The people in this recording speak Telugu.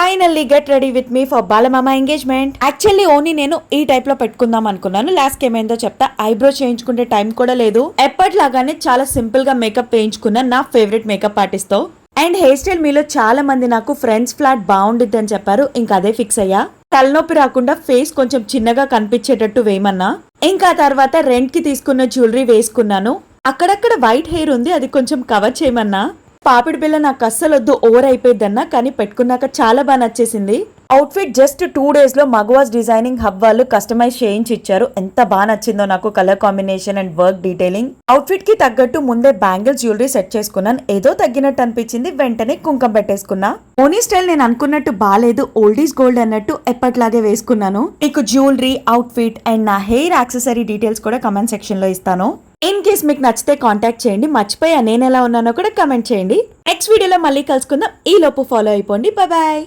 Finally get ready with me for Balamama engagement actually only నేను ఈ టైప్లో పెట్టుకుందాం అనుకున్నాను. లాస్ట్ ఏమైందో చెప్తా. ఐబ్రో చేయించుకుంటే టైం కూడా లేదు. ఎప్పటిలాగానే చాలా సింపుల్గా మేకప్ వేయించుకున్న నా ఫేవరెట్ మేకప్ ఆర్టిస్ట్తో. అండ్ హెయిర్ స్టైల్ మీలో చాలా మంది నాకు ఫ్రెండ్స్ ఫ్లాట్ బాగుండిద్ది అని చెప్పారు. ఇంకా అదే ఫిక్స్ అయ్యా. తలనొప్పి రాకుండా ఫేస్ కొంచెం చిన్నగా కనిపించేటట్టు వేయమన్నా. ఇంకా తర్వాత రెంట్కి తీసుకున్న జ్యువెలరీ వేసుకున్నాను. అక్కడక్కడ వైట్ హెయిర్ ఉంది. అది కొంచెం కవర్ చేయమన్నా. పాపిడి బిల్ల నాకు అస్సలు వద్దు ఓవర్ అయిపోయిందన్నా కానీ పెట్టుకున్నాక చాలా బాగా నచ్చేసింది. అవుట్ఫిట్ జస్ట్ టూ డేస్లో డిజైనింగ్ హబ్ వాళ్ళు కస్టమైజ్ చేయించి ఇచ్చారు ఎంత బాగా నచ్చిందో నాకు colour combination and work detailing అవుట్ఫిట్కి తగ్గట్టు ముందే బ్యాంగిల్స్ జ్యువెలరీ సెట్ చేసుకున్నాను. ఏదో తగ్గినట్టు అనిపించింది వెంటనే కుంకం పెట్టేసుకున్నా. ఓనీ స్టైల్ నేను అనుకున్నట్టు బాగాలేదు ఓల్డ్ ఈజ్ గోల్డ్ అన్నట్టు ఎప్పట్లాగే వేసుకున్నాను. మీకు జ్యువెలరీ అవుట్ఫిట్ అండ్ నా హెయిర్ యాక్సెసరీ డీటెయిల్స్ కూడా కమెంట్ సెక్షన్లో ఇస్తాను. కేస్ మీకు నచ్చితే కాంటాక్ట్ చేయండి. మర్చిపోయా నేను ఎలా ఉన్నానో కూడా కమెంట్ చేయండి. నెక్స్ట్ వీడియోలో మళ్ళీ కలుసుకుందాం. ఈ లోపు ఫాలో అయిపోండి. బాయ్